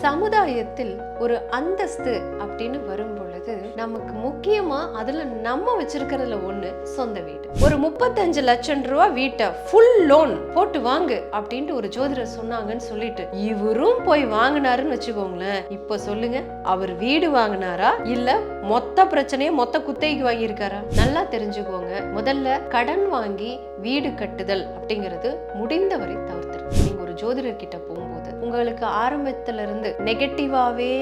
சமுதாயத்தில் ஒரு அந்தஸ்து அப்படின்னு வரும் பொழுது நமக்கு முக்கியமா அதுல நம்ம வச்சிருக்கிறதுல ஒண்ணு சொந்த வீடு. ஒரு முப்பத்தஞ்சு லட்சம் ரூபா வீட்டை ஃபுல் லோன் போட்டு வாங்கு அப்படின்ட்டு ஒரு ஜோதிடர் சொன்னாங்கன்னு சொல்லிட்டு இவரும் போய் வாங்கினாருன்னு வச்சுக்கோங்களேன். இப்ப சொல்லுங்க அவர் வீடு வாங்கினாரா? இல்ல மொத்த பிரச்சனையை மொத்த குத்தகைக்கு வாங்கியிருக்காரா? நல்லா தெரிஞ்சுக்கோங்க. முதல்ல கடன் வாங்கி வீடு கட்டுதல் அப்படிங்கிறது முடிந்தவரை தவிர்த்துரு ஜோதிடர்கிட்ட ஜோதிடர் கிட்ட போகும்போது உங்களுக்கு ஆரம்பத்துல இருந்து நெகட்டிவாவே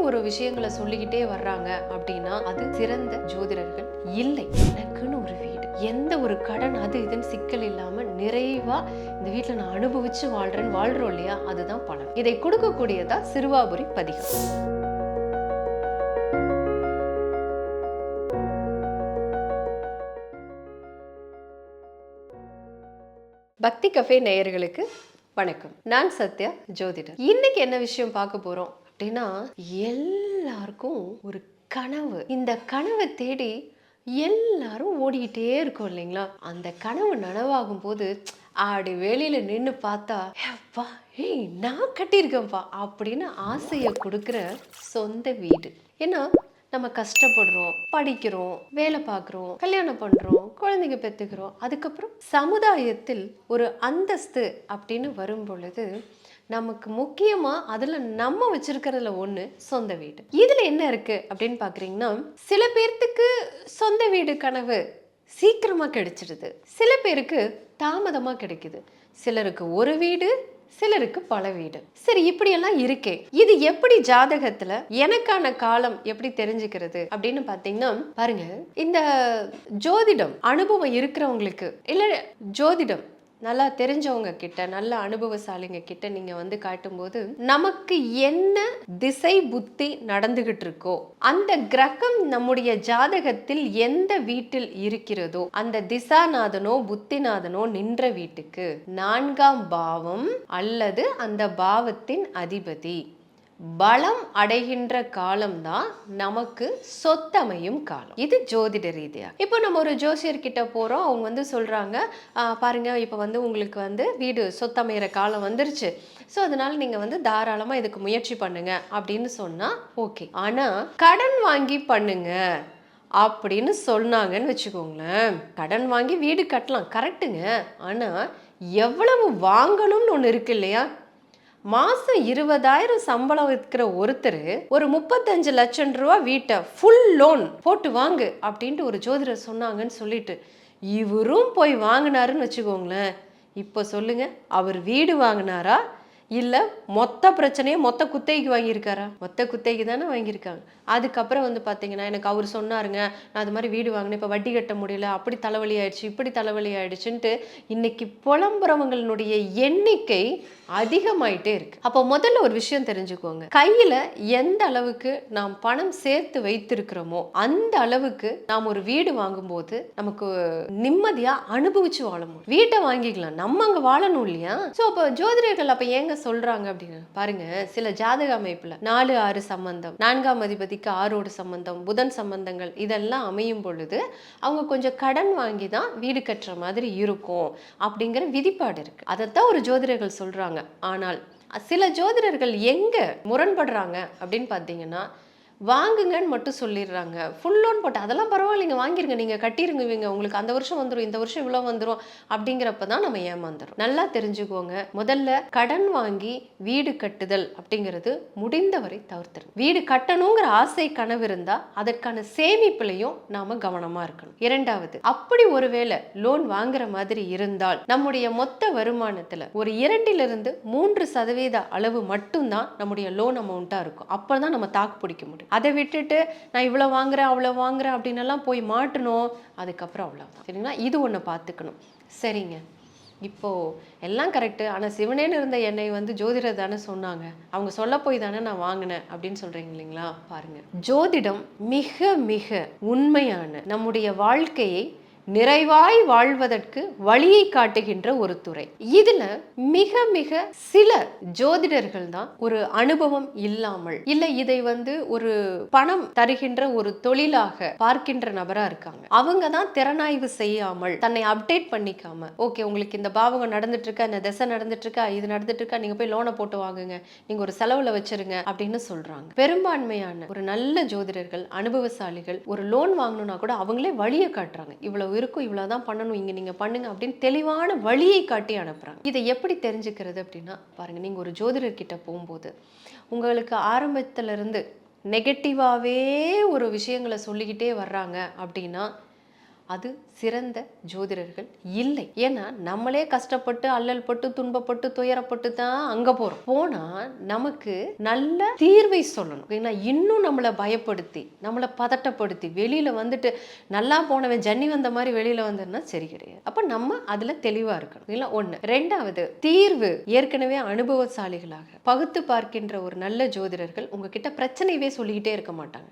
ஒரு விஷயங்களை சொல்லிக்கிட்டே வர்றாங்க அப்படின்னா அது சிறந்த ஜோதிடர்கள் இல்லை. எனக்குன்னு ஒரு வீடு. எந்த ஒரு கடன் அது இதுன்னு சிக்கல் இல்லாம நிறைவா இந்த வீட்டில் நான் அனுபவிச்சு வாழ்றேன்னு வாழ்றோம் இல்லையா? அதுதான் பலன். இதை கொடுக்கக்கூடியதா சிறுவாபுரி பதிகம். பக்தி கஃபே நேயர்களுக்கு வணக்கம். நான் சத்யா ஜோதிடர். இன்னைக்கு என்ன விஷயம் பார்க்க போறோம் அப்படின்னா எல்லாருக்கும் ஒரு கனவு. இந்த கனவை தேடி எல்லாரும் ஓடிக்கிட்டே இருக்கோம் இல்லைங்களா? அந்த கனவு நனவாகும் போது ஆடி வேலையில நின்று பார்த்தா "ஏப்பா, ஏய் நான் கட்டியிருக்கேன்ப்பா அப்படின்னு ஆசையை கொடுக்குற சொந்த வீடு. ஏன்னா நம்ம கஷ்டப்படுறோம் படிக்கிறோம் வேலை பார்க்குறோம் கல்யாணம் பண்ணுறோம் குழந்தைங்க பெற்றுக்கிறோம் அதுக்கப்புறம் சமுதாயத்தில் ஒரு அந்தஸ்து அப்படின்னு வரும் பொழுது நமக்கு முக்கியமாக அதில் நம்ம வச்சிருக்கிறதுல ஒன்று சொந்த வீடு. இதில் என்ன இருக்குது அப்படின்னு பார்க்குறீங்கன்னா சில பேர்த்துக்கு சொந்த வீடு கனவு சீக்கிரமாக கிடைச்சிடுது. சில பேருக்கு தாமதமாக கிடைக்குது. சிலருக்கு ஒரு வீடு சிலருக்கு பல வீடு. சரி இப்படியெல்லாம் இருக்கே. இது எப்படி ஜாதகத்துல எனக்கான காலம் எப்படி தெரிஞ்சுக்கிறது அப்படின்னு பாத்தீங்கன்னா பாருங்க. இந்த ஜோதிடம் அனுபவம் இருக்கிறவங்களுக்கு இல்ல ஜோதிடம் நல்லா தெரிஞ்சவங்க கிட்ட நல்ல அனுபவசாலிங்க கிட்ட நீங்க வந்து காட்டும்போது நமக்கு என்ன திசை புத்தி நடந்துகிட்டு இருக்கோ அந்த கிரகம் நம்முடைய ஜாதகத்தில் எந்த வீட்டில் இருக்கிறதோ அந்த திசாநாதனோ புத்திநாதனோ நின்ற வீட்டுக்கு நான்காம் பாவம் அல்லது அந்த பாவத்தின் அதிபதி. பலம் அடைகின்ற காலம்தான் நமக்கு சொத்தமையும் காலம். இது ஜோதிட ரீதியாக இப்போ நம்ம ஒரு ஜோசியர் போகிறோம் அவங்க வந்து சொல்கிறாங்க பாருங்க இப்போ வந்து உங்களுக்கு வந்து வீடு சொத்தமைகிற காலம் வந்துருச்சு. ஸோ அதனால் நீங்கள் வந்து தாராளமாக இதுக்கு முயற்சி பண்ணுங்க. அப்படின்னு சொன்னால் ஓகே. ஆனால் கடன் வாங்கி பண்ணுங்க. அப்படின்னு சொன்னாங்கன்னு வச்சுக்கோங்களேன். கடன் வாங்கி வீடு கட்டலாம். கரெக்டுங்க ஆனால் எவ்வளவு வாங்கணும்னு ஒன்று இருக்கு இல்லையா? மாசம் இருபதாயிரம் சம்பளம் இருக்கிற ஒருத்தர் ஒரு முப்பத்தஞ்சு லட்சம் ரூபா வீட்டை ஃபுல் லோன் போட்டு வாங்கு அப்படின்ட்டு ஒரு ஜோதிடர் சொன்னாங்கன்னு சொல்லிட்டு இவரும் போய் வாங்கினாருன்னு வச்சுக்கோங்களேன். இப்போ சொல்லுங்க அவர் வீடு வாங்கினாரா? இல்லை மொத்த பிரச்சனையை மொத்த குத்தகைக்கு வாங்கியிருக்காரா? மொத்த குத்தகைக்கு தானே வாங்கியிருக்காங்க. அதுக்கப்புறம் வந்து பார்த்தீங்கன்னா எனக்கு அவர் சொன்னாருங்க நான் அது மாதிரி வீடு வாங்கினேன் இப்போ வட்டி கட்ட முடியல அப்படி தலைவலி ஆயிடுச்சு இப்படி தலைவலி ஆயிடுச்சுன்ட்டு இன்னைக்கு புலம்புறவங்களுடைய எண்ணிக்கை அதிகமாயிட்டே இருக்கு. அப்போ முதல்ல ஒரு விஷயம் தெரிஞ்சுக்கோங்க. கையில எந்த அளவுக்கு நாம் பணம் சேர்த்து வைத்திருக்கிறோமோ அந்த அளவுக்கு நாம் ஒரு வீடு வாங்கும்போது நமக்கு நிம்மதியா அனுபவிச்சு வாழ முடியும். வீட்டை வாங்கிக்கலாம். நம்ம அங்கே வாழணும் இல்லையா? ஸோ அப்போ ஜோதிடர்கள் அப்போ ஏங்க சொல்றாங்க அப்படின்னு. பாருங்க சில ஜாதக அமைப்புல நாலு ஆறு சம்பந்தம் நான்காம் அதிபதிக்கு ஆறோடு சம்பந்தம் புதன் சம்பந்தங்கள் இதெல்லாம் அமையும் பொழுது அவங்க கொஞ்சம் கடன் வாங்கி தான் வீடு கட்டுற மாதிரி இருக்கும் அப்படிங்கிற விதிப்பாடு இருக்கு. அதைத்தான் ஒரு ஜோதிடர்கள் சொல்றாங்க. ஆனால் சில ஜோதிடர்கள் எங்க முரண்படுறாங்க அப்படின்னு பார்த்தீங்கன்னா வாங்குங்கன்னு மட்டும் சொல்லிடுறாங்க. ஃபுல் லோன் போட்டு அதெல்லாம் பரவாயில்லைங்க வாங்கிருங்க நீங்கள் கட்டிருங்க இவங்க உங்களுக்கு அந்த வருஷம் வந்துடும் இந்த வருஷம் இவ்வளோ வந்துடும் அப்படிங்கிறப்ப தான் நம்ம ஏமாந்துடும் நல்லா தெரிஞ்சுக்கோங்க முதல்ல கடன் வாங்கி வீடு கட்டுதல் அப்படிங்கிறது முடிந்தவரை தவிர்த்துருங்க. வீடு கட்டணுங்கிற ஆசை கனவு இருந்தால் அதற்கான சேமிப்புலையும் நாம் கவனமாக இருக்கணும். இரண்டாவது அப்படி ஒருவேளை லோன் வாங்குற மாதிரி இருந்தால் நம்முடைய மொத்த வருமானத்தில் ஒரு இரண்டிலிருந்து மூன்று சதவீத அளவு மட்டும்தான் நம்முடைய லோன் அமௌண்ட்டாக இருக்கும். அப்போ தான் நம்ம தாக்கு பிடிக்க முடியும். அதை விட்டுட்டு நான் இவ்வளோ வாங்குறேன் அவ்வளோ வாங்குறேன் அப்படின்னெல்லாம் போய் மாட்டணும். அதுக்கப்புறம் அவ்வளோதான் சரிங்களா? இது ஒன்று பார்த்துக்கணும். சரிங்க. இப்போ எல்லாம் கரெக்டு ஆனால் சிவனேன்னு இருந்த என்னை வந்து ஜோதிடர் தானே சொன்னாங்க. அவங்க சொல்ல போய் தானே நான் வாங்கினேன் அப்படின்னு சொல்கிறீங்க இல்லைங்களா? பாருங்கள் ஜோதிடம் மிக மிக உண்மையான நம்முடைய வாழ்க்கையை நிறைவாய் வாழ்வதற்கு வழியை காட்டுகின்ற ஒரு துறை. இதுல மிக மிக சில ஜோதிடர்கள் தான் ஒரு அனுபவம் இல்லாமல் இல்ல இதை வந்து ஒரு பணம் தருகின்ற ஒரு தொழிலாக பார்க்கின்ற நபரா இருக்காங்க. அவங்க தான் திறனாய்வு செய்யாமல் தன்னை அப்டேட் பண்ணிக்காம ஓகே உங்களுக்கு இந்த பாவகம் நடந்துட்டு இருக்கா இந்த திசை நடந்துட்டு இருக்கா இது நடந்துட்டு இருக்கா நீங்க போய் லோனை போட்டு வாங்குங்க நீங்க ஒரு செலவுல வச்சிருங்க அப்படின்னு சொல்றாங்க. பெரும்பான்மையான ஒரு நல்ல ஜோதிடர்கள் அனுபவசாலிகள் ஒரு லோன் வாங்கணும்னா கூட அவங்களே வழியை காட்டுறாங்க. இவ்வளவு இருக்கும் இவ்வளவுதான் பண்ணணும் இங்க நீங்க பண்ணுங்க அப்படின்னு தெளிவான வழியை காட்டி அனுப்புகிறாங்க இதை எப்படி தெரிஞ்சுக்கிறது அப்படின்னா பாருங்க நீங்க ஒரு ஜோதிடர் கிட்ட போகும்போது உங்களுக்கு ஆரம்பத்துல இருந்து நெகட்டிவாவே ஒரு விஷயங்களை சொல்லிக்கிட்டே வர்றாங்க அப்படின்னா அது சிறந்த ஜோதிடர்கள் இல்லை. ஏன்னா நம்மளே கஷ்டப்பட்டு அல்லல் பட்டு துன்பப்பட்டு துயரப்பட்டு தான் அங்க போறோம். போனா நமக்கு நல்ல தீர்வை சொல்லணும். ஏன்னா இன்னும் நம்மளை பயப்படுத்தி நம்மளை பதட்டப்படுத்தி வெளியில வந்துட்டு நல்லா போனவன் ஜன்னி வந்த மாதிரி வெளியில வந்ததுன்னா சரி கிடையாது. அப்ப நம்ம அதுல தெளிவா இருக்கணும். இல்லை ஒண்ணு. ரெண்டாவது தீர்வு ஏற்கனவே அனுபவசாலிகளாக பகுத்து பார்க்கின்ற ஒரு நல்ல ஜோதிடர்கள் உங்ககிட்ட பிரச்சனையவே சொல்லிக்கிட்டே இருக்க மாட்டாங்க.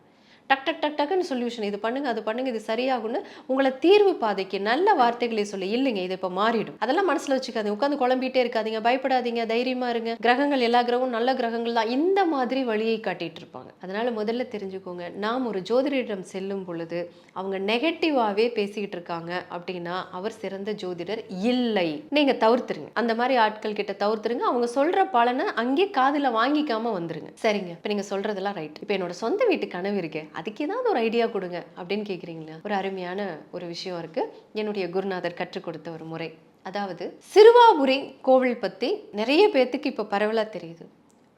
டக் டக் டக் டக்குன்னு சொல்யூஷன் இது பண்ணுங்க அது பண்ணுங்க இது சரியாகும்னு உங்களை தீர்வு பாதைக்கு நல்ல வார்த்தைகளை சொல்லி இல்லைங்க இது இப்போ மாறிடும். அதெல்லாம் மனசில் வச்சுக்காதீங்க உட்காந்து குழம்பிட்டே இருக்காதீங்க பயப்படாதீங்க தைரியமா இருங்க. கிரகங்கள் எல்லா கிரகமும் நல்ல கிரகங்கள் தான். இந்த மாதிரி வழியை காட்டிட்டு இருப்பாங்க. அதனால முதல்ல தெரிஞ்சுக்கோங்க நாம் ஒரு ஜோதிடரிடம் செல்லும் பொழுது அவங்க நெகட்டிவாகவே பேசிக்கிட்டு இருக்காங்க அப்படின்னா அவர் சிறந்த ஜோதிடர் இல்லை. நீங்க தவிர்த்துருங்க. அந்த மாதிரி ஆட்கள் கிட்ட தவிர்த்துருங்க. அவங்க சொல்ற பலனை அங்கே காதில் வாங்கிக்காம வந்துருங்க. சரிங்க. இப்போ நீங்க சொல்றதெல்லாம் ரைட் இப்போ என்னோட சொந்த வீட்டு கனவு இருக்கேன் அதுக்கு ஏதாவது ஒரு ஐடியா கொடுங்க அப்படின்னு கேட்குறீங்களா ஒரு அருமையான ஒரு விஷயம் இருக்குது என்னுடைய குருநாதர் கற்றுக் கொடுத்த ஒரு முறை. அதாவது சிறுவாபுரி கோவில் பற்றி நிறைய பேர்த்துக்கு இப்போ பரவலாக தெரியுது.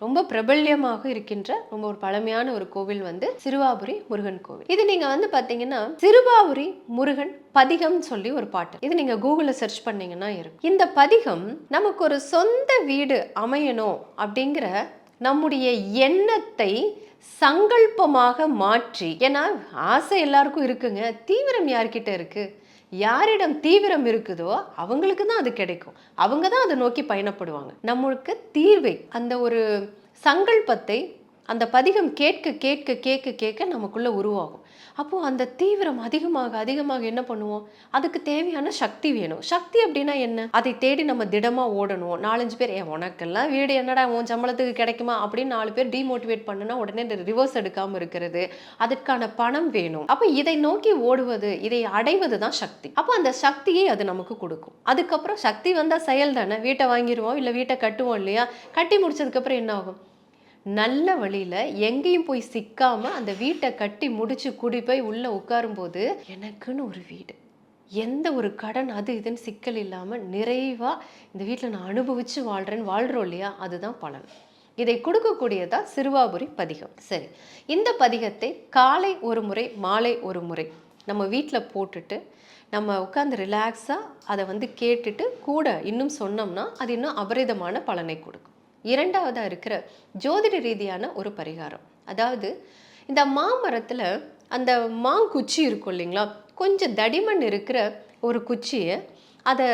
ரொம்ப பிரபல்யமாக இருக்கின்ற ரொம்ப ஒரு பழமையான ஒரு கோவில் வந்து சிறுவாபுரி முருகன் கோவில். இது நீங்க வந்து பாத்தீங்கன்னா சிறுவாபுரி முருகன் பதிகம் சொல்லி ஒரு பாட்டு. இது நீங்க கூகுள்ல சர்ச் பண்ணீங்கன்னா இருக்கும். இந்த பதிகம் நமக்கு ஒரு சொந்த வீடு அமையணும் அப்படிங்கிற நம்முடைய எண்ணத்தை சங்கல்பமாக மாற்றி ஏன்னா ஆசை எல்லாருக்கும் இருக்குங்க தீவிரம் யார்கிட்ட இருக்கு? யாரிடம் தீவிரம் இருக்குதோ அவங்களுக்கு தான் அது கிடைக்கும். அவங்க தான் அதை நோக்கி பயணப்படுவாங்க. நம்மளுக்கு தீர்வை அந்த ஒரு சங்கல்பத்தை அந்த பதிகம் கேட்க கேட்க கேட்க கேட்க நமக்குள்ளே உருவாகும். அப்போது அந்த தீவிரம் அதிகமாக அதிகமாக என்ன பண்ணுவோம்? அதுக்கு தேவையான சக்தி வேணும். சக்தி அப்படின்னா என்ன? அதை தேடி நம்ம திடமாக ஓடணும். நாலஞ்சு பேர் ஏன் உனக்கெல்லாம் வீடு என்னடா? உன் சம்பளத்துக்கு கிடைக்குமா? அப்படின்னு நாலு பேர் டிமோட்டிவேட் பண்ணுனா உடனே ரிவர்ஸ் எடுக்காமல் இருக்கிறது. அதற்கான பணம் வேணும். அப்போ இதை நோக்கி ஓடுவது இதை அடைவது தான் சக்தி. அப்போ அந்த சக்தியை அது நமக்கு கொடுக்கும். அதுக்கப்புறம் சக்தி வந்தால் செயல் தானே? வீட்டை வாங்கிடுவோம் இல்லை வீட்டை கட்டுவோம் இல்லையா? கட்டி முடிச்சதுக்கப்புறம் என்ன ஆகும்? நல்ல வழியில் எங்கேயும் போய் சிக்காமல் அந்த வீட்டை கட்டி முடித்து குடி போய் உள்ளே உட்காரும்போது எனக்குன்னு ஒரு வீடு. எந்த ஒரு கடன் அது இதுன்னு சிக்கல் இல்லாமல் நிறைவாக இந்த வீட்டில் நான் அனுபவித்து வாழ்கிறேன் வாழ்கிறோம் இல்லையா? அதுதான் பலன். இதை கொடுக்கக்கூடியதா சிறுவாபுரி பதிகம். சரி இந்த பதிகத்தை காலை ஒரு முறை மாலை ஒரு முறை நம்ம வீட்டில் போட்டுட்டு நம்ம உட்காந்து ரிலாக்ஸாக அதை வந்து கேட்டுட்டு கூட இன்னும் சொன்னோம்னா அது இன்னும் அபரிதமான பலனை கொடுக்கும். இரண்டாவதாக இருக்கிற ஜோதிட ரீதியான ஒரு பரிகாரம். அதாவது இந்த மாமரத்தில் அந்த மாங்குச்சி இருக்கும் இல்லைங்களா? கொஞ்சம் தடிமண் இருக்கிற ஒரு குச்சியை அதை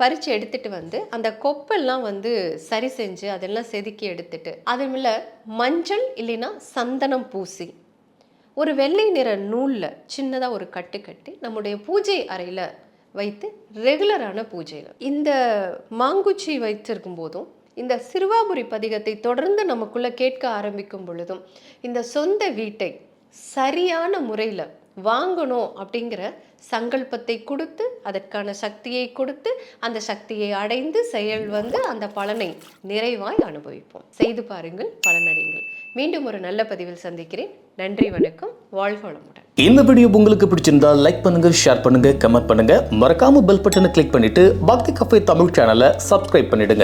பறித்து எடுத்துகிட்டு வந்து அந்த கொப்பெல்லாம் வந்து சரி செஞ்சு அதெல்லாம் செதுக்கி எடுத்துட்டு அது மஞ்சள் இல்லைன்னா சந்தனம் பூசி ஒரு வெள்ளை நிற நூலில் சின்னதாக ஒரு கட்டு கட்டி நம்முடைய பூஜை அறையில் வைத்து ரெகுலரான பூஜையில் இந்த மாங்குச்சி வைத்திருக்கும் போதும் இந்த சிறுவாபுரி பதிகத்தை தொடர்ந்து நமக்குள்ளே கேட்க ஆரம்பிக்கும் பொழுதும் இந்த சொந்த வீட்டை சரியான முறையில் வாங்கணும் அப்படிங்கிற சங்கல்பத்தை கொடுத்து அதற்கான சக்தியை கொடுத்து அந்த சக்தியை அடைந்து செயல் வந்து அந்த பலனை நிறைவாய் அனுபவிப்போம். செய்து பாருங்கள் பலனடையுங்கள் மீண்டும் ஒரு நல்ல பதிவில் சந்திக்கிறேன். நன்றி வணக்கம். வாழ்க வளமுடன் இந்த வீடியோ உங்களுக்கு பிடிச்சிருந்தா லைக் பண்ணுங்க ஷேர் பண்ணுங்க கமெண்ட் பண்ணுங்க. மறக்காம பெல் பட்டனை கிளிக் பண்ணிட்டு பக்தி கஃபே தமிழ் சேனலை சப்ஸ்கிரைப் பண்ணிடுங்க.